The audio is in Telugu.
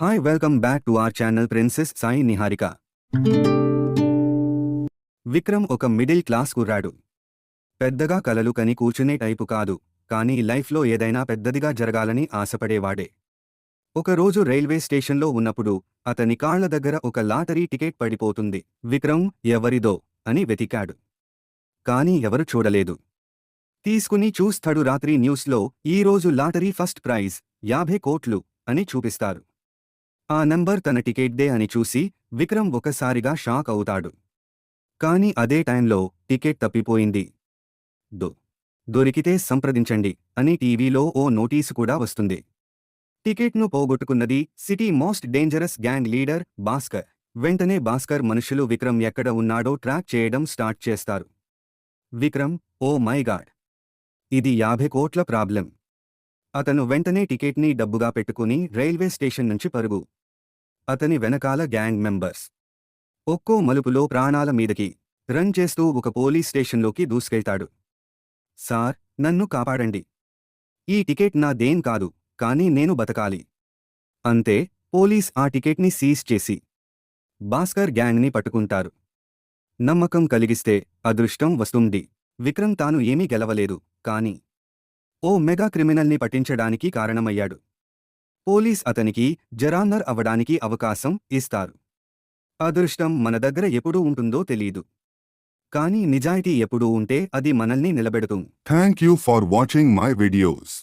Hi welcome back to our channel princess Sai Niharika Vikram ఒక మిడిల్ క్లాస్ కుర్రాడు. పెద్దగా కలలు కని కూర్చునే టైపు కాదు కానీ లైఫ్లో ఏదైనా పెద్దదిగా జరగాలని ఆశపడేవాడే. ఒకరోజు రైల్వే స్టేషన్లో ఉన్నప్పుడు అతని కాళ్ళ దగ్గర ఒక లాటరీ టికెట్ పడిపోతుంది. విక్రమ్ ఎవరిదో? అని వెతికాడు. కాని ఎవరు చూడలేదు. తీసుకుని చూస్తాడు రాత్రి న్యూస్లో ఈరోజు లాటరీ ఫస్ట్ ప్రైజ్ యాభై కోట్లు అని చూపిస్తారు. ఆ నంబర్ తన టికెట్దే అని చూసి విక్రమ్ ఒకసారిగా షాక్ అవుతాడు. కాని అదే టైంలో టికెట్ తప్పిపోయింది. దో దొరికితే సంప్రదించండి అని టీవీలో ఓ నోటీసు కూడా వస్తుంది. టికెట్ను పోగొట్టుకున్నది city most dangerous gang leader Bhaskar. వెంటనే భాస్కర్ మనుషులు విక్రమ్ ఎక్కడ ఉన్నాడో ట్రాక్ చేయడం స్టార్ట్ చేస్తారు. Vikram oh my god! ఇది యాభై కోట్ల ప్రాబ్లం. అతను వెంటనే టికెట్ని డబ్బుగా పెట్టుకుని రైల్వే స్టేషన్ నుంచి పరుగు. అతని వెనకాల గ్యాంగ్ మెంబర్స్. ఒక్కో మలుపులో ప్రాణాల మీదకి రన్ చేస్తూ ఒక పోలీస్ స్టేషన్లోకి దూసుకెళ్తాడు. సార్ నన్ను కాపాడండి. ఈ టికెట్ నా దేన్ కాదు కానీ నేను బతకాలి. అంతే పోలీస్ ఆ టికెట్ని సీజ్ చేసి భాస్కర్ గ్యాంగ్ని పట్టుకుంటారు. నమ్మకం కలిగిస్తే అదృష్టం వస్తుంది. విక్రమ్ తాను ఏమీ గెలవలేదు కాని ఓ మెగా క్రిమినల్ని పట్టించడానికి కారణమయ్యాడు. పోలీస్ అతనికి జరాన్నర్ అవడానికి అవకాశం ఇస్తారు. అదృష్టం మన దగ్గర ఎప్పుడు ఉంటుందో తెలీదు. కానీ నిజాయితీ ఎప్పుడూ ఉంటే అది మనల్ని నిలబెడుతుంది. Thank you for watching my videos